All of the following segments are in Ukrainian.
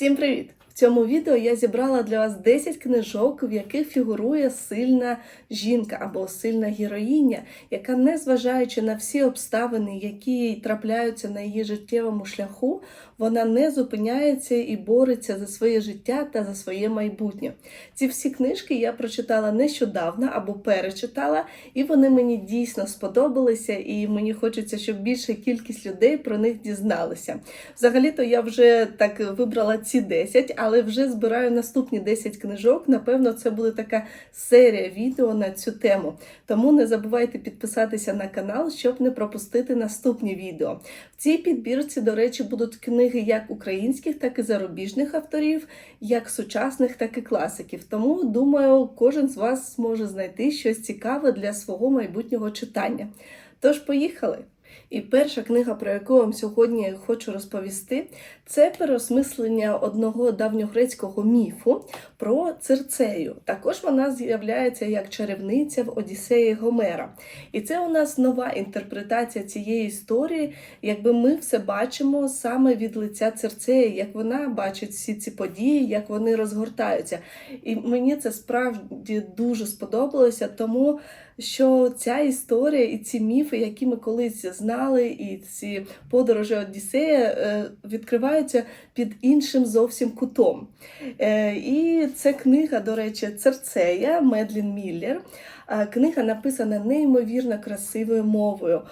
Всім привіт! В цьому відео я зібрала для вас 10 книжок, в яких фігурує сильна жінка або сильна героїня, яка, незважаючи на всі обставини, які трапляються на її життєвому шляху, вона не зупиняється і бореться за своє життя та за своє майбутнє. Ці всі книжки я прочитала нещодавно або перечитала, і вони мені дійсно сподобалися, і мені хочеться, щоб більша кількість людей про них дізналися. Взагалі-то я вже так вибрала ці 10, але вже збираю наступні 10 книжок. Напевно, це буде така серія відео на цю тему. Тому не забувайте підписатися на канал, щоб не пропустити наступні відео. В цій підбірці, до речі, будуть книги як українських, так і зарубіжних авторів, як сучасних, так і класиків. Тому думаю, кожен з вас зможе знайти щось цікаве для свого майбутнього читання. Тож, поїхали! І перша книга, про яку я вам сьогодні хочу розповісти, це переосмислення одного давньогрецького міфу про Цирцею. Також вона з'являється як чарівниця в Одіссеї Гомера. І це у нас нова інтерпретація цієї історії, якби ми все бачимо саме від лиця Цирцеї, як вона бачить всі ці події, як вони розгортаються. І мені це справді дуже сподобалося, тому що ця історія і ці міфи, які ми колись знали, і ці подорожі Одіссея е, відкриваються під іншим зовсім кутом. Е, І це книга, до речі, Церцея Медлін Міллер. Книга написана неймовірно красивою мовою.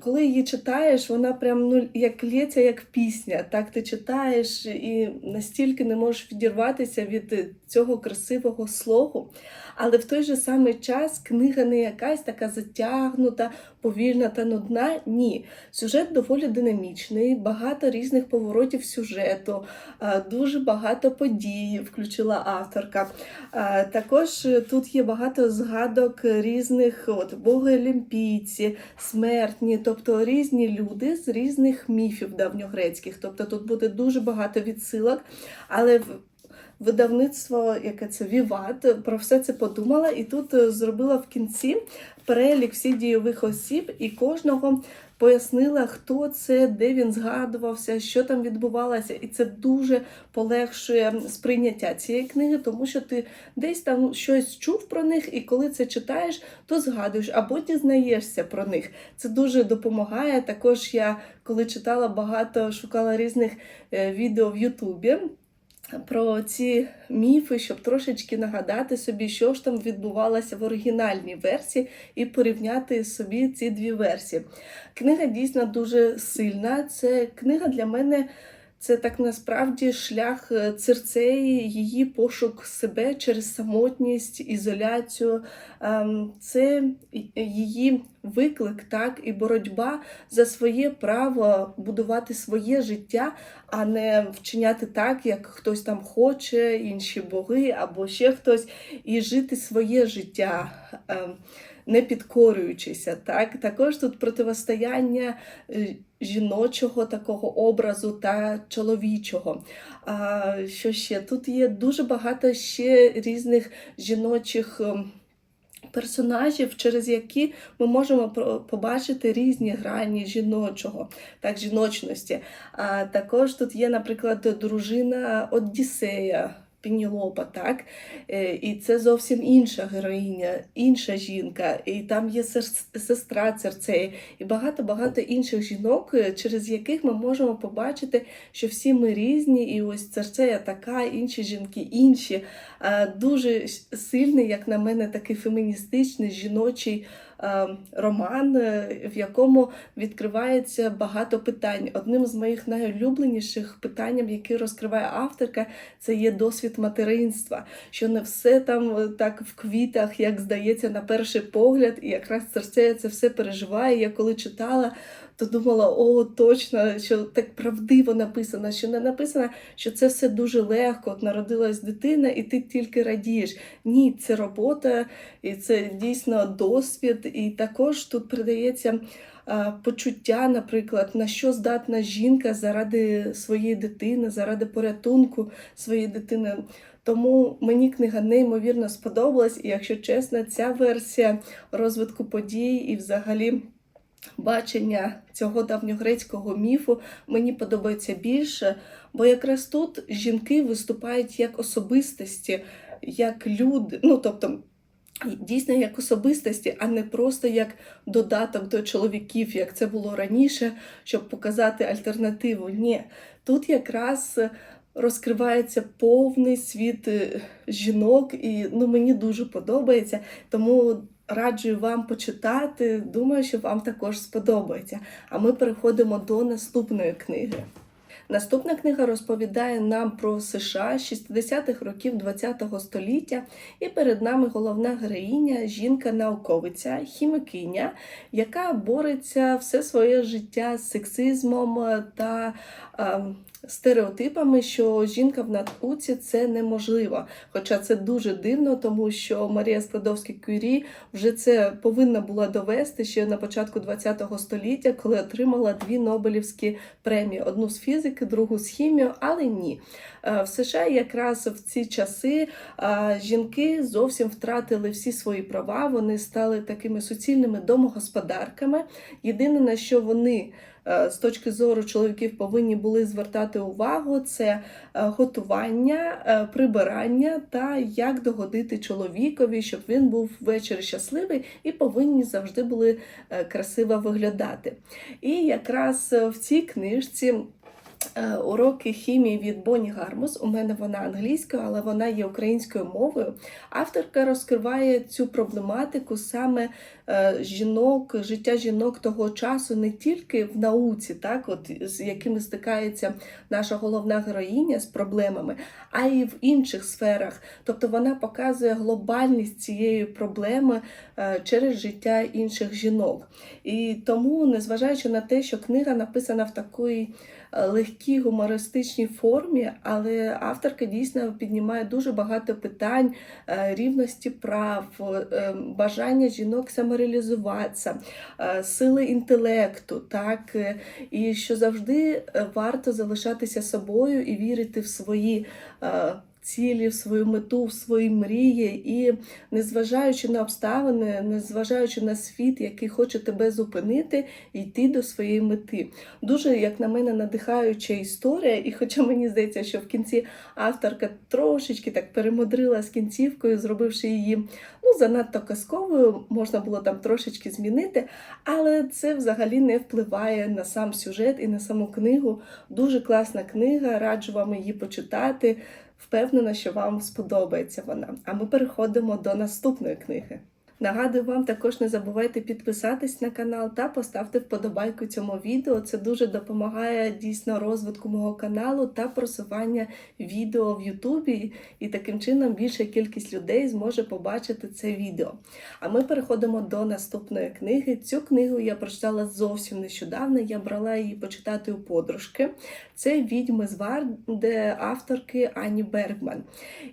Коли її читаєш, вона прям ну, як лється, як пісня. Так ти читаєш і настільки не можеш відірватися від цього красивого слогу. Але в той же самий час книга не якась така затягнута, повільна та нудна. Ні. Сюжет доволі динамічний, багато різних поворотів сюжету, е, дуже багато подій включила авторка. Е, Також тут є багато згадок різних от, боги олімпійці, смертні, тобто різні люди з різних міфів давньогрецьких. Тобто тут буде дуже багато відсилок, але видавництво, яке це Віват, про все це подумала, і тут е, зробила в кінці перелік всіх дійових осіб і кожного. Пояснила, хто це, де він згадувався, що там відбувалося, і це дуже полегшує сприйняття цієї книги, тому що ти десь там щось чув про них, і коли це читаєш, то згадуєш або дізнаєшся про них. Це дуже допомагає. Також я, коли читала багато, шукала різних е, відео в Ютубі про ці міфи, щоб трошечки нагадати собі, що ж там відбувалося в оригінальній версії, і порівняти собі ці дві версії. Книга дійсно дуже сильна. Це книга для мене. Це так насправді шлях е, Цирцеї, її пошук себе через самотність, ізоляцію. Ем, Це її виклик, так, і боротьба за своє право будувати своє життя, а не вчиняти так, як хтось там хоче, інші боги або ще хтось, і жити своє життя. ем, Не підкорюючися, так також тут противостояння е, жіночого такого образу та чоловічого. А що ще? Тут є дуже багато ще різних жіночих. ем, Персонажів, через які ми можемо побачити різні грані жіночого, так, жіночності. А також тут є, наприклад, дружина Одіссея. Пінілопа, так? Е, І це зовсім інша героїня, інша жінка, і там є сес- сестра Церцеї, і багато-багато інших жінок, е, через яких ми можемо побачити, що всі ми різні, і ось Церцея така, інші жінки інші. Е, Дуже сильний, як на мене, такий феміністичний жіночий е, роман, е, в якому відкривається багато питань. Одним з моїх найулюбленіших питань, які розкриває авторка, це є досвід материнства, що не все там так в квітах, як здається, на перший погляд, і якраз Церцея це все переживає. Я коли читала, то думала, о, точно, що так правдиво написано, що не написано, що це все дуже легко. От народилась дитина, і ти тільки радієш. Ні, це робота, і це дійсно досвід. І також тут придається почуття, наприклад, на що здатна жінка заради своєї дитини, заради порятунку своєї дитини. Тому мені книга неймовірно сподобалась, і якщо чесно, ця версія розвитку подій і взагалі бачення цього давньогрецького міфу мені подобається більше, бо якраз тут жінки виступають як особистості, як люди, ну тобто. Дійсно, як особистості, а не просто як додаток до чоловіків, як це було раніше, щоб показати альтернативу. Ні, тут якраз розкривається повний світ е, жінок, і ну, мені дуже подобається. Тому раджу вам почитати. Думаю, що вам також сподобається. А ми переходимо до наступної книги. Наступна книга розповідає нам про США 60-х років ХХ століття, і перед нами головна героїня, жінка-науковиця, хімікиня, яка бореться все своє життя з сексизмом та е, стереотипами, що жінка в науці це неможливо. Хоча це дуже дивно, тому що Марія Складовська Кюрі вже це повинна була довести ще на початку ХХ століття, коли отримала дві Нобелівські премії: одну з фізики, другу з хімії, але ні. Е, В США якраз в ці часи е, жінки зовсім втратили всі свої права. Вони стали такими суцільними домогосподарками. Єдине на що вони з точки зору чоловіків повинні були звертати увагу, це е, готування, е, прибирання та як догодити чоловікові, щоб він був ввечері щасливий і повинні завжди були е, красиво виглядати. І якраз е, в цій книжці. Е, Уроки хімії від Бонні Гармус. У мене вона англійською, але вона є українською мовою. Авторка розкриває цю проблематику саме е, жінок, життя жінок того часу не тільки в науці, так, от, з якими стикається наша головна героїня з проблемами, а й в інших сферах. Тобто вона показує глобальність цієї проблеми е, через життя інших жінок. І тому, незважаючи на те, що книга написана в такій легкій гумористичній формі, але авторка дійсно піднімає дуже багато питань е, рівності прав, е, бажання жінок самореалізуватися, е, сили інтелекту, так, і що завжди варто залишатися собою і вірити в свої. Цілі, в свою мету, в свої мрії, і незважаючи на обставини, незважаючи на світ, який хоче тебе зупинити, йти до своєї мети. Дуже, як на мене, надихаюча історія. І хоча мені здається, що в кінці авторка трошечки так перемудрила з кінцівкою, зробивши її ну, занадто казковою, можна було там трошечки змінити, але це взагалі не впливає на сам сюжет і на саму книгу. Дуже класна книга, раджу вам її почитати. Впевнена, що вам сподобається вона. А ми переходимо до наступної книги. Нагадую вам також не забувайте підписатись на канал та поставте вподобайку цьому відео. Це дуже допомагає дійсно розвитку мого каналу та просування відео в Ютубі. І таким чином більша кількість людей зможе побачити це відео. А ми переходимо до наступної книги. Цю книгу я прочитала зовсім нещодавно. Я брала її почитати у подружки. Це відьми з Варди авторки Ані Бергман.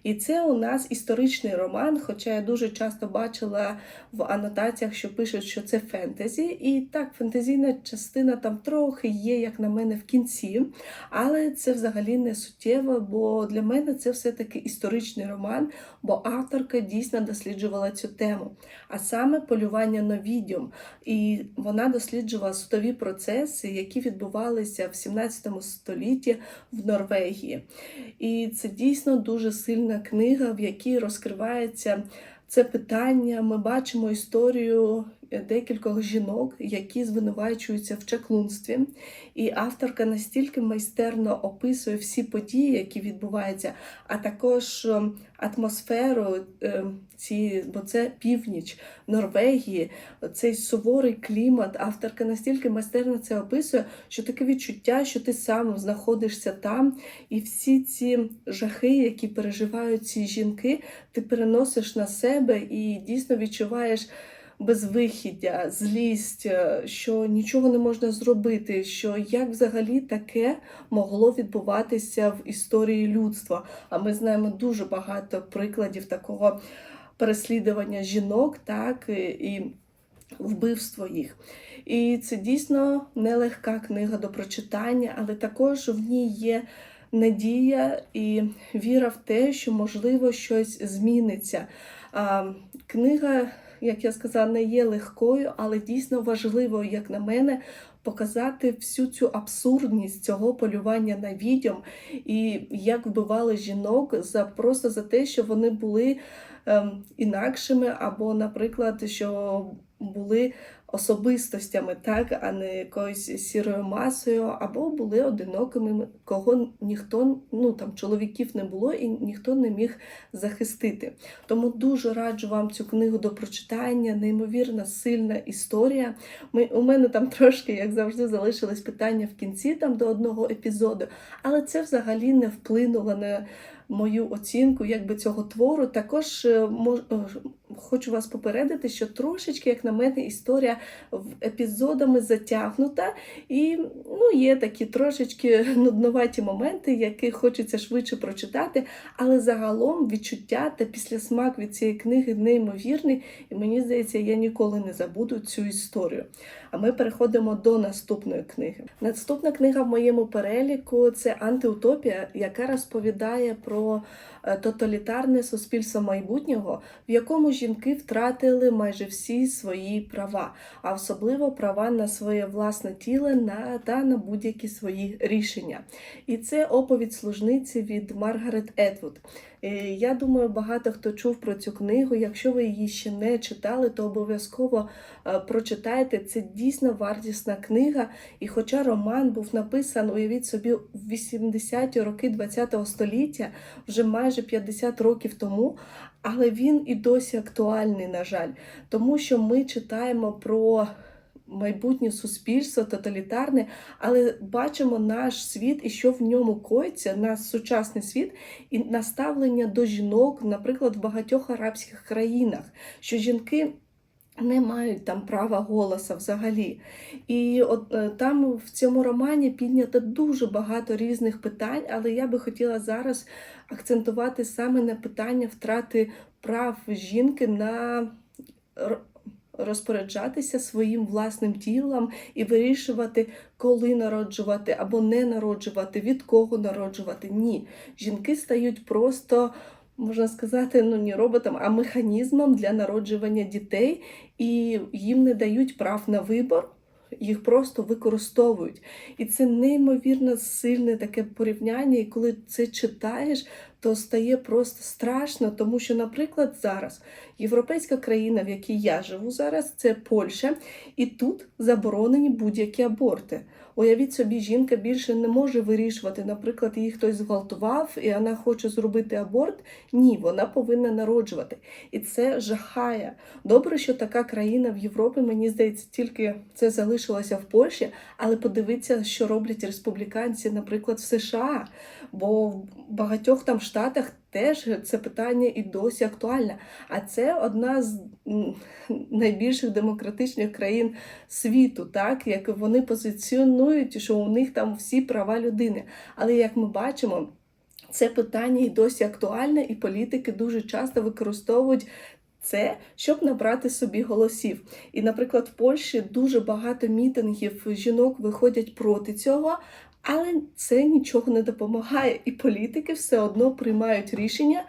І це у нас історичний роман, хоча я дуже часто бачила в анотаціях, що пишуть, що це фентезі. І так, фентезійна частина там трохи є, як на мене, в кінці. Але це взагалі не суттєво, бо для мене це все-таки історичний роман, бо авторка дійсно досліджувала цю тему. А саме полювання на відьом. І вона досліджувала судові процеси, які відбувалися в 17 столітті в Норвегії. І це дійсно дуже сильна книга, в якій розкривається це питання. Ми бачимо історію декількох жінок, які звинувачуються в чаклунстві. І авторка настільки майстерно описує всі події, які відбуваються, а також е, атмосферу е, ці, бо це північ Норвегії, цей суворий клімат. Авторка настільки майстерно це описує, що таке відчуття, що ти сам знаходишся там, і всі ці жахи, які переживають ці жінки, ти переносиш на себе і дійсно відчуваєш. Безвихіддя, злість, е, що нічого не можна зробити, що як взагалі таке могло відбуватися в історії людства. А ми знаємо дуже багато прикладів такого переслідування жінок, так і вбивство їх. І це дійсно нелегка книга до прочитання, але також в ній є надія і віра в те, що можливо щось зміниться. Книга як я сказала, не є легкою, але дійсно важливою, як на мене, показати всю цю абсурдність цього полювання на відьом і як вбивали жінок за просто за те, що вони були ем, інакшими, або, наприклад, що були особистостями, так, а не якоюсь сірою масою, або були одинокими, кого ніхто, ну там чоловіків не було і ніхто не міг захистити. Тому дуже раджу вам цю книгу до прочитання, неймовірно сильна історія. Ми, у мене там трошки, як завжди, залишились питання в кінці там до одного епізоду, але це взагалі не вплинуло на мою оцінку якби цього твору. Також е, мож, е, хочу вас попередити, що трошечки, як на мене, історія в епізодами затягнута, і ну, є такі трошечки нудноваті моменти, які хочеться швидше прочитати, але загалом відчуття та післясмак від цієї книги неймовірний, і мені здається, я ніколи не забуду цю історію. А ми переходимо до наступної книги. Наступна книга в моєму переліку це антиутопія, яка розповідає про тоталітарне суспільство майбутнього, в якому жінки втратили майже всі свої права, а особливо права на своє власне тіло на, та на будь-які свої рішення. І це оповідь служниці від Маргарет Етвуд. Е, Я думаю, багато хто чув про цю книгу. Якщо ви її ще не читали, то обов'язково е, прочитайте. Це дійсно вартісна книга. І хоча роман був написан, уявіть собі, в 80-ті роки ХХ століття, вже майже 50 років тому, але він і досі актуальний, на жаль, тому що ми читаємо про. Майбутнє суспільство тоталітарне, але бачимо наш світ і що в ньому коїться, наш сучасний світ, і наставлення до жінок, наприклад, в багатьох арабських країнах, що жінки не мають там права голоса взагалі. І от е, там в цьому романі піднято дуже багато різних питань, але я би хотіла зараз акцентувати саме на питання втрати прав жінки на розпоряджатися своїм власним тілом і вирішувати, коли народжувати або не народжувати, від кого народжувати. Ні, жінки стають просто. Можна сказати, ну не роботом, а механізмом для народжування дітей, і їм не дають прав на вибор, їх просто використовують. І це неймовірно сильне таке порівняння, і коли це читаєш, то стає просто страшно, тому що, наприклад, зараз європейська країна, в якій я живу зараз, це Польща, і тут заборонені будь-які аборти. Уявіть собі, жінка більше не може вирішувати, наприклад, її хтось зґвалтував, і вона хоче зробити аборт. Ні, вона повинна народжувати. І це жахає. Добре, що така країна в Європі, мені здається, тільки це залишилося в Польщі, але подивіться, що роблять республіканці, наприклад, в США. Бо в багатьох там штатах теж це питання і досі актуальне. А це одна з найбільших демократичних країн світу, так як вони позиціонують, що у них там всі права людини. Але як ми бачимо, це питання і досі актуальне, і політики дуже часто використовують. Це щоб набрати собі голосів. І, наприклад, в Польщі дуже багато мітингів жінок виходять проти цього, але це нічого не допомагає. І політики все одно приймають рішення.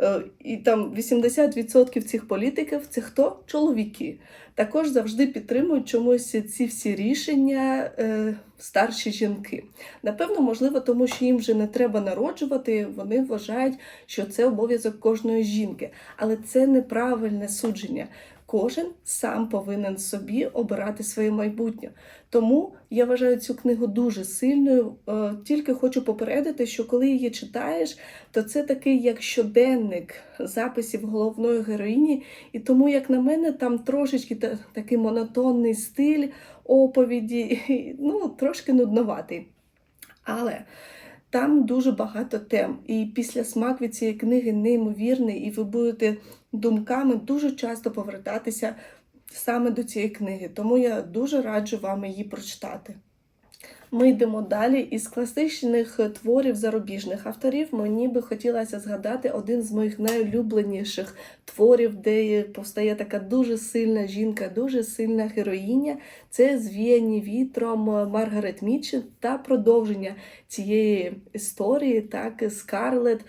е, І там 80% цих політиків це хто? Чоловіки. Також завжди підтримують чомусь ці всі рішення е, старші жінки. Напевно, можливо, тому що їм вже не треба народжувати, вони вважають, що це обов'язок кожної жінки. Але це неправильне судження. Кожен сам повинен собі обирати своє майбутнє. Тому я вважаю цю книгу дуже сильною. Е, Тільки хочу попередити, що коли її читаєш, то це такий як щоденник записів головної героїні. І тому, як на мене, там трошечки такий монотонний стиль оповіді, ну, трошки нудноватий. Але там дуже багато тем. І після смак від цієї книги неймовірний, і ви будете думками дуже часто повертатися саме до цієї книги. Тому я дуже раджу вам її прочитати. Ми йдемо далі. Із класичних творів зарубіжних авторів мені би хотілося згадати один з моїх найулюбленіших творів, де повстає така дуже сильна жінка, дуже сильна героїня. Це звіяні вітром Маргарет Мітчелл та продовження цієї історії, так Скарлет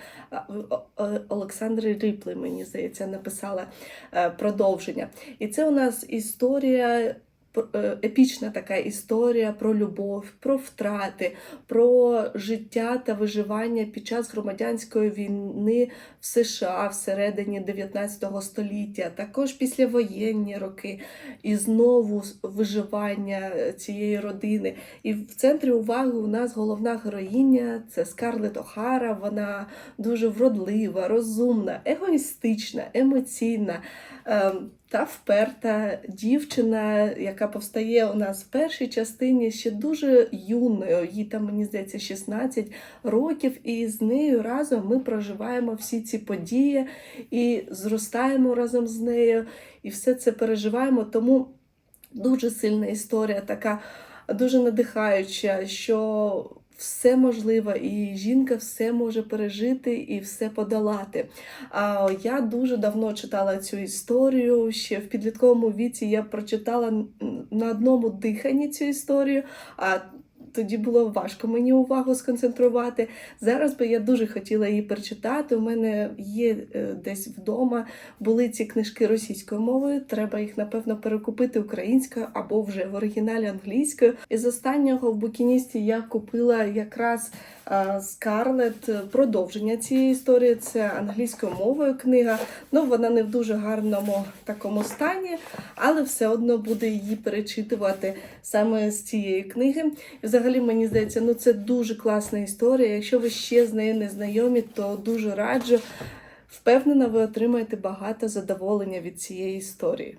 Олександри Ріплей, мені здається, написала е, продовження. І це у нас історія. Е, Епічна така історія про любов, про втрати, про життя та виживання під час громадянської війни в США всередині 19 століття, також післявоєнні роки, і знову виживання е, цієї родини. І в центрі уваги у нас головна героїня це Скарлет Охара. Вона дуже вродлива, розумна, егоїстична, емоційна. Ем, Та вперта дівчина, яка повстає у нас в першій частині, ще дуже юною. Їй там, мені здається, 16 років, і з нею разом ми проживаємо всі ці події і зростаємо разом з нею, і все це переживаємо. Тому дуже сильна історія, така дуже надихаюча, що все можливо, і жінка все може пережити і все подолати. А я дуже давно читала цю історію. Ще в підлітковому віці я прочитала на одному диханні цю історію. А тоді було важко мені увагу сконцентрувати. Зараз би я дуже хотіла її перечитати. У мене є е, десь вдома були ці книжки російською мовою. Треба їх, напевно, перекупити українською або вже в оригіналі англійською. Із останнього в букіністі я купила якраз е, Скарлет продовження цієї історії. Це англійською мовою книга. Ну, вона не в дуже гарному такому стані, але все одно буде її перечитувати саме з цієї книги. І взагалі, мені здається, ну це дуже класна історія. Якщо ви ще з нею не знайомі, то дуже раджу. Впевнена, ви отримаєте багато задоволення від цієї історії.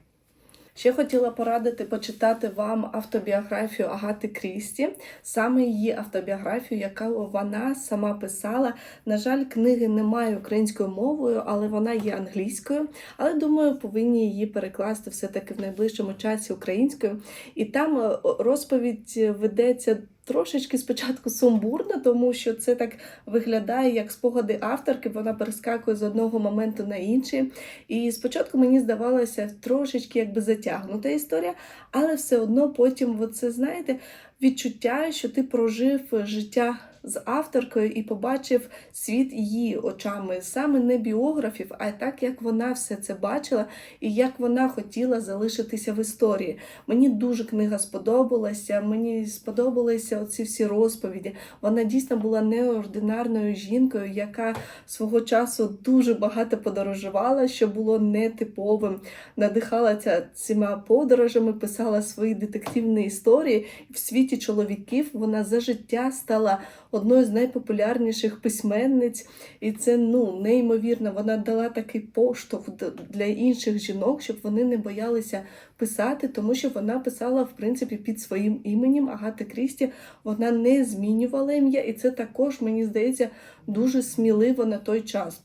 Ще хотіла порадити почитати вам автобіографію Агати Крісті, саме її автобіографію, яку вона сама писала. На жаль, книги немає українською мовою, але вона є англійською. Але думаю, повинні її перекласти все-таки в найближчому часі українською. І там е, розповідь ведеться. Трошечки спочатку сумбурно, тому що це так виглядає як спогади авторки. Вона перескакує з одного моменту на інший. І спочатку мені здавалося трошечки якби затягнута історія, але все одно потім, оце, знаєте, відчуття, що ти прожив життя з авторкою і побачив світ її очами, саме не біографів, а так, як вона все це бачила і як вона хотіла залишитися в історії. Мені дуже книга сподобалася. Мені сподобалися оці всі розповіді. Вона дійсно була неординарною жінкою, яка свого часу дуже багато подорожувала, що було нетиповим. Надихалася цими подорожами, писала свої детективні історії. В світі чоловіків вона за життя стала одною з найпопулярніших письменниць, і це ну неймовірно. Вона дала такий поштовх для інших жінок, щоб вони не боялися писати, тому що вона писала в принципі під своїм іменем. Агати Крісті вона не змінювала ім'я, і це також мені здається дуже сміливо на той час.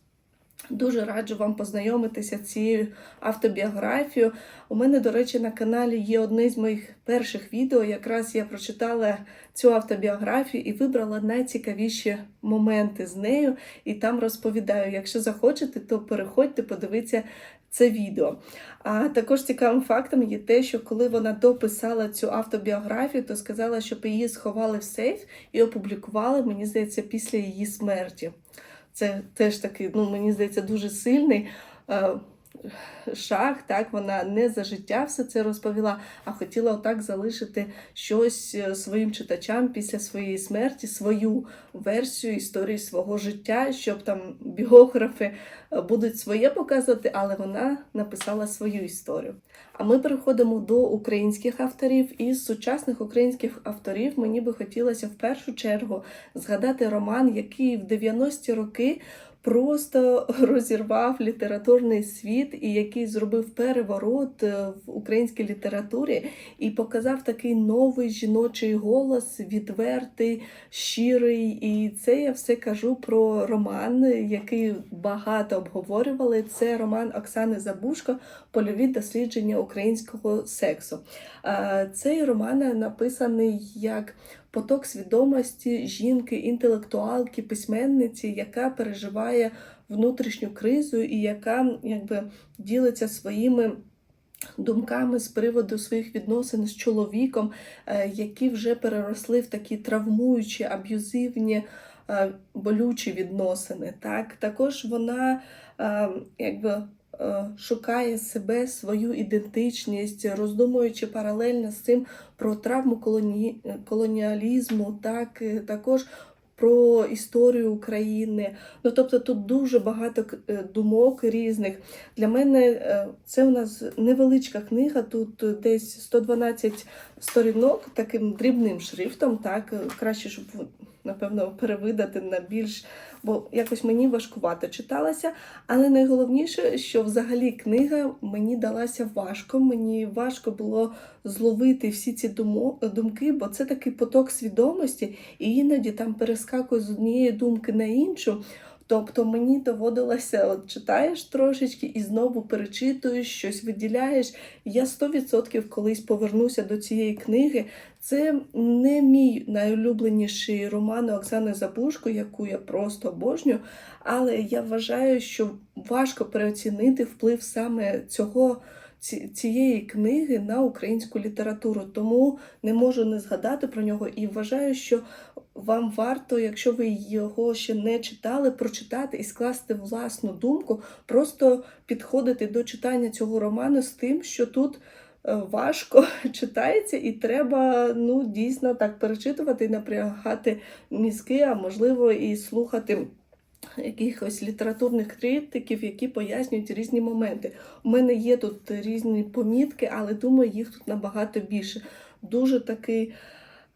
Дуже раджу вам познайомитися цією автобіографією. У мене, до речі, на каналі є одне з моїх перших відео. Якраз я прочитала цю автобіографію і вибрала найцікавіші моменти з нею. І там розповідаю. Якщо захочете, то переходьте, подивіться це відео. А також цікавим фактом є те, що коли вона дописала цю автобіографію, то сказала, щоб її сховали в сейф і опублікували, мені здається, після її смерті. Це теж такий, ну мені здається, дуже сильний шаг. Так, вона не за життя все це розповіла, а хотіла отак залишити щось е, своїм читачам після своєї смерті, свою версію історії свого життя, щоб там біографи е, будуть своє показувати, але вона написала свою історію. А ми переходимо до українських авторів. Із сучасних українських авторів мені би хотілося в першу чергу згадати роман, який в 90-ті роки просто розірвав літературний світ і який зробив переворот е, в українській літературі і показав такий новий жіночий голос, відвертий, щирий. І це я все кажу про роман, який багато обговорювали. Це роман Оксани Забушко Польові дослідження українського сексу. Е, Цей роман написаний як поток свідомості жінки, інтелектуалки, письменниці, яка переживає внутрішню кризу і яка якби ділиться своїми. Думками з приводу своїх відносин з чоловіком, е, які вже переросли в такі травмуючі, аб'юзивні, е, болючі відносини. Так? Також вона е, якби шукає себе, свою ідентичність, роздумуючи паралельно з цим про травму колоні... колоніалізму, так, е, також про історію України. Ну, тобто тут дуже багато е, думок різних. Для мене е, це у нас невеличка книга, тут е, десь 112 сторінок таким дрібним шрифтом. Так, Е, краще, щоб напевно перевидати на більш, бо якось мені важкувато читалася. Але найголовніше, що взагалі книга мені далася важко. Мені важко було зловити всі ці думки, бо це такий поток свідомості, і іноді там перескакує з однієї думки на іншу. Тобто мені доводилося, от читаєш трошечки і знову перечитуєш, щось виділяєш. Я 100% колись повернуся до цієї книги. Це не мій найулюбленіший роман Оксани Забушко, яку я просто обожнюю, але я вважаю, що важко переоцінити вплив саме цього. Ці- Цієї книги на українську літературу, тому не можу не згадати про нього і вважаю, що вам варто, якщо ви його ще не читали, прочитати і скласти власну думку, просто підходити до читання цього роману з тим, що тут е, важко читається, і треба ну, дійсно так перечитувати і напрягати мізки, а можливо і слухати. Якихось літературних критиків, які пояснюють різні моменти. У мене є тут різні помітки, але думаю, їх тут набагато більше. Дуже такий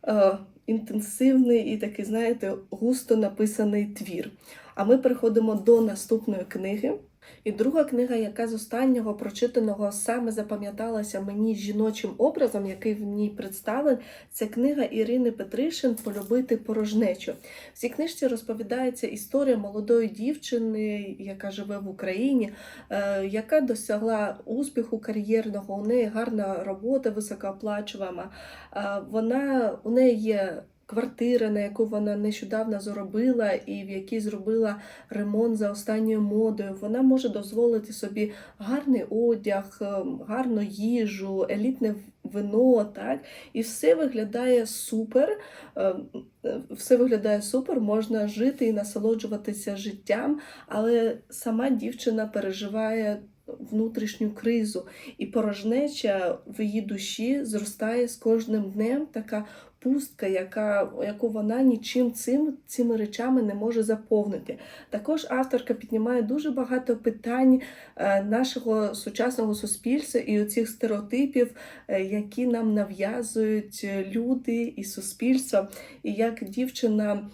е, інтенсивний і такий, знаєте, густо написаний твір. А ми переходимо до наступної книги. І друга книга, яка з останнього прочитаного саме запам'яталася мені жіночим образом, який в ній представлений, це книга Ірини Петришин Полюбити порожнечу. В цій книжці розповідається історія молодої дівчини, яка живе в Україні, е, яка досягла успіху кар'єрного. У неї гарна робота, високооплачувана. Е, Вона у неї є. Квартира, на яку вона нещодавно заробила, і в якій зробила ремонт за останньою модою, вона може дозволити собі гарний одяг, ем, гарну їжу, елітне вино, так і все виглядає супер. е, Все виглядає супер, можна жити і насолоджуватися життям, але сама дівчина переживає внутрішню кризу, і порожнеча в її душі зростає з кожним днем така пустка, яка, яку вона нічим цим, цими речами не може заповнити. Також авторка піднімає дуже багато питань е, нашого сучасного суспільства і оцих стереотипів, е, які нам нав'язують люди і суспільство, і як дівчина.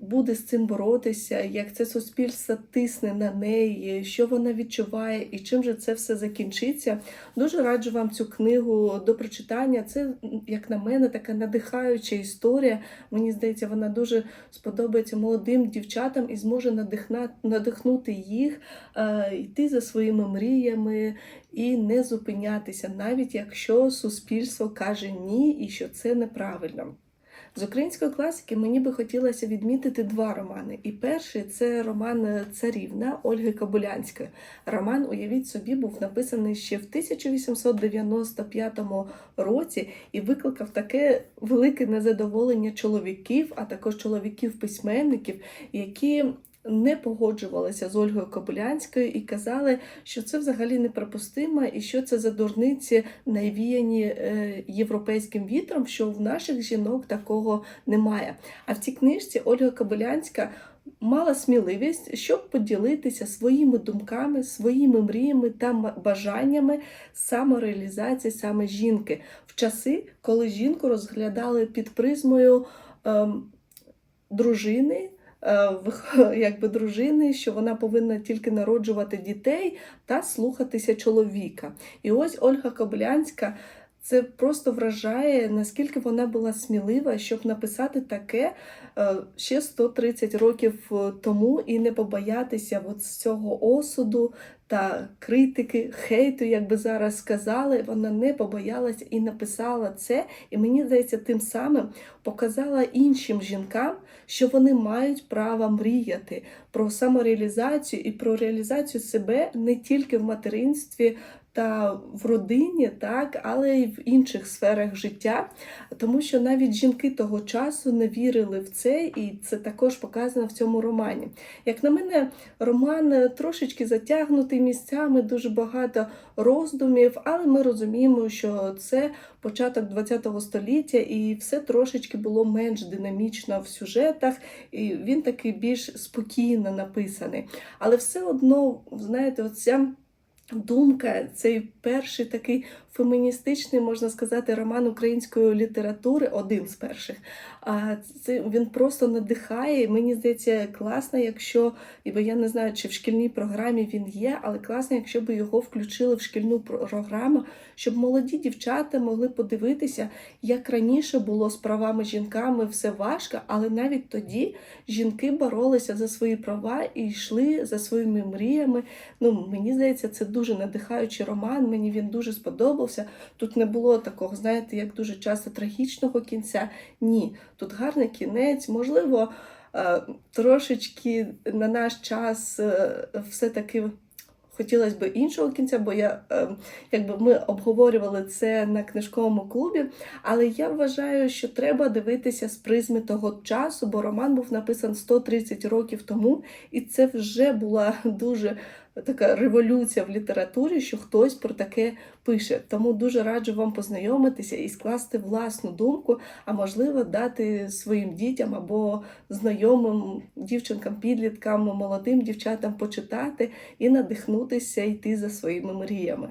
Буде з цим боротися, як це суспільство тисне на неї, що вона відчуває і чим же це все закінчиться. Дуже раджу вам цю книгу до прочитання. Це, як на мене, така надихаюча історія. Мені здається, вона дуже сподобається молодим дівчатам і зможе надихнути їх е, йти за своїми мріями і не зупинятися, навіть якщо суспільство каже ні і що це неправильно. З української класики мені би хотілося відмітити два романи. І перший це роман Царівна Ольги Кабулянської. Роман, уявіть собі, був написаний ще в 1895 році і викликав таке велике незадоволення чоловіків, а також чоловіків-письменників, які не погоджувалися з Ольгою Кобилянською і казали, що це взагалі неприпустимо і що це за дурниці навіяні е, європейським вітром, що в наших жінок такого немає. А в цій книжці Ольга Кобилянська мала сміливість, щоб поділитися своїми думками, своїми мріями та бажаннями самореалізації саме жінки в часи, коли жінку розглядали під призмою ем, дружини. Е, Якби дружини, що вона повинна тільки народжувати дітей та слухатися чоловіка. І ось Ольга Кобилянська Це просто вражає, наскільки вона була смілива, щоб написати таке е, ще 130 років е, тому і не побоятися от цього осуду та критики, хейту, як би зараз сказали. Вона не побоялася і написала це. І мені здається, тим самим показала іншим жінкам, що вони мають право мріяти про самореалізацію і про реалізацію себе не тільки в материнстві та в родині, так, але й в інших сферах життя, тому що навіть жінки того часу не вірили в це, і це також показано в цьому романі. Як на мене, роман трошечки затягнутий місцями, дуже багато роздумів, але ми розуміємо, що це початок ХХ століття, і все трошечки було менш динамічно в сюжетах, і він такий більш спокійно написаний. Але все одно, знаєте, оця думка, цей перший такий феміністичний, можна сказати, роман української літератури, один з перших. А це він просто надихає. Мені здається, класно, якщо бо я не знаю, чи в шкільній програмі він є, але класно, якщо б його включили в шкільну програму, щоб молоді дівчата могли подивитися, як раніше було з правами жінками все важко, але навіть тоді жінки боролися за свої права і йшли за своїми мріями. Ну, мені здається, це дуже надихаючий роман. Мені він дуже сподобався. Тут не було такого, знаєте, як дуже часто трагічного кінця. Ні, тут гарний кінець, можливо. е, Трошечки на наш час е, все-таки хотілося б іншого кінця, бо я е, якби ми обговорювали це на книжковому клубі. Але я вважаю, що треба дивитися з призми того часу, бо роман був написан 130 років тому, і це вже була дуже така революція в літературі, що хтось про таке пише. Тому дуже раджу вам познайомитися і скласти власну думку, а можливо, дати своїм дітям або знайомим дівчинкам, підліткам, молодим дівчатам почитати і надихнутися йти за своїми мріями.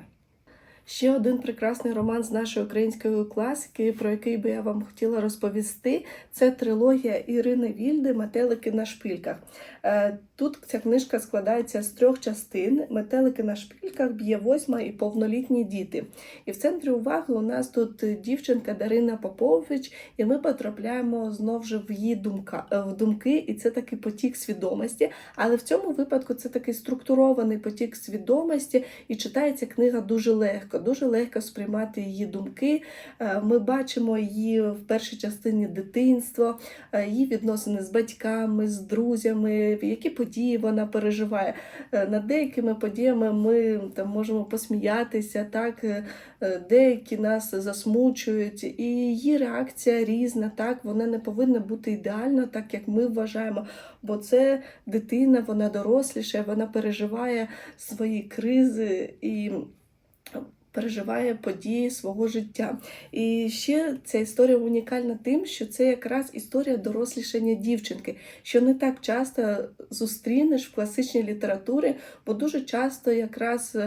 Ще один прекрасний роман з нашої української класики, про який би я вам хотіла розповісти, це трилогія Ірини Вільди Метелики на шпильках. Е, Тут ця книжка складається з трьох частин: метелики на шпильках, б'є восьма і повнолітні діти. І в центрі уваги у нас тут дівчинка Дарина Попович, і ми потрапляємо знову ж в її думка, е, в думки, і це такий потік свідомості. Але в цьому випадку це такий структурований потік свідомості, і читається книга дуже легко, дуже легко сприймати її думки. Е, Ми бачимо її в першій частині дитинства, е, її відносини з батьками, з друзями, які події вона переживає. Е, Над деякими подіями ми там можемо посміятися, так деякі нас засмучують, і її реакція різна, так вона не повинна бути ідеальна, так як ми вважаємо. Бо це дитина, вона доросліша, вона переживає свої кризи і. Переживає події свого життя. І ще ця історія унікальна тим, що це якраз історія дорослішання дівчинки, що не так часто зустрінеш в класичній літературі, бо дуже часто якраз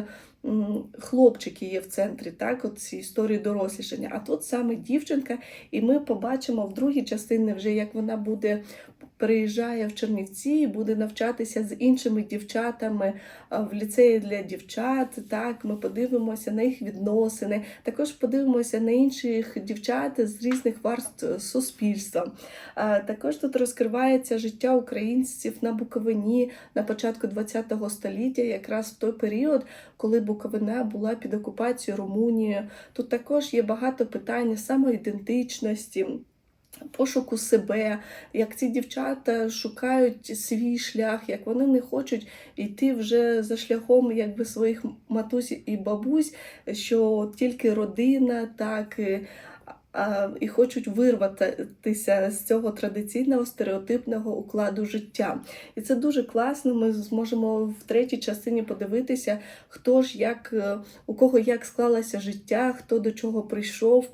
хлопчики є в центрі, так, от ці історії дорослішання. А тут саме дівчинка, і ми побачимо в другій частині, вже як вона буде переїжджає в Чернівці і буде навчатися з іншими дівчатами в ліцеї для дівчат. Так, ми подивимося на їх відносини. Також подивимося на інших дівчат з різних варств суспільства. Також тут розкривається життя українців на Буковині на початку ХХ століття, якраз в той період, коли Буковина була під окупацією Румунією. Тут також є багато питань самоідентичності. Пошуку себе, як ці дівчата шукають свій шлях, як вони не хочуть йти вже за шляхом якби своїх матусь і бабусь, що тільки родина, так і, хочуть вирватися з цього традиційного стереотипного укладу життя. І це дуже класно. Ми зможемо в третій частині подивитися, хто ж як е, у кого як склалося життя, хто до чого прийшов.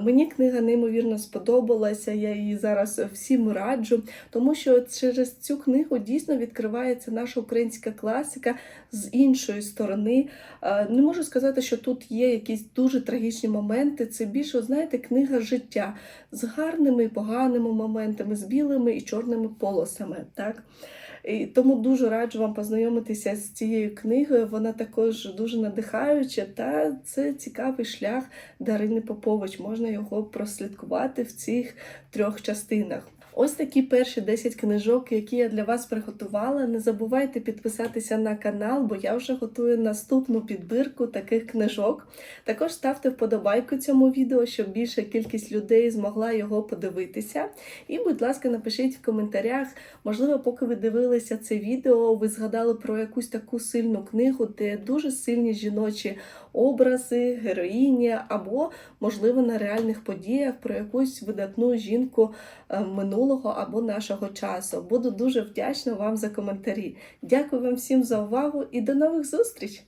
Мені книга неймовірно сподобалася, я її зараз всім раджу, тому що через цю книгу дійсно відкривається наша українська класика з іншої сторони. Не можу сказати, що тут є якісь дуже трагічні моменти. Це більше, знаєте, книга життя з гарними і поганими моментами, з білими і чорними полосами. Так? І тому дуже раджу вам познайомитися з цією книгою. Вона також дуже надихаюча, та це цікавий шлях Дарини Попович. Можна його прослідкувати в цих трьох частинах. Ось такі перші 10 книжок, які я для вас приготувала. Не забувайте підписатися на канал, бо я вже готую наступну підбірку таких книжок. Також ставте вподобайку цьому відео, щоб більша кількість людей змогла його подивитися. І, будь ласка, напишіть в коментарях, можливо, поки ви дивилися це відео, ви згадали про якусь таку сильну книгу, де дуже сильні жіночі образи, героїні, або, можливо, на реальних подіях про якусь видатну жінку е, минулого або нашого часу. Буду дуже вдячна вам за коментарі. Дякую вам всім за увагу і до нових зустріч!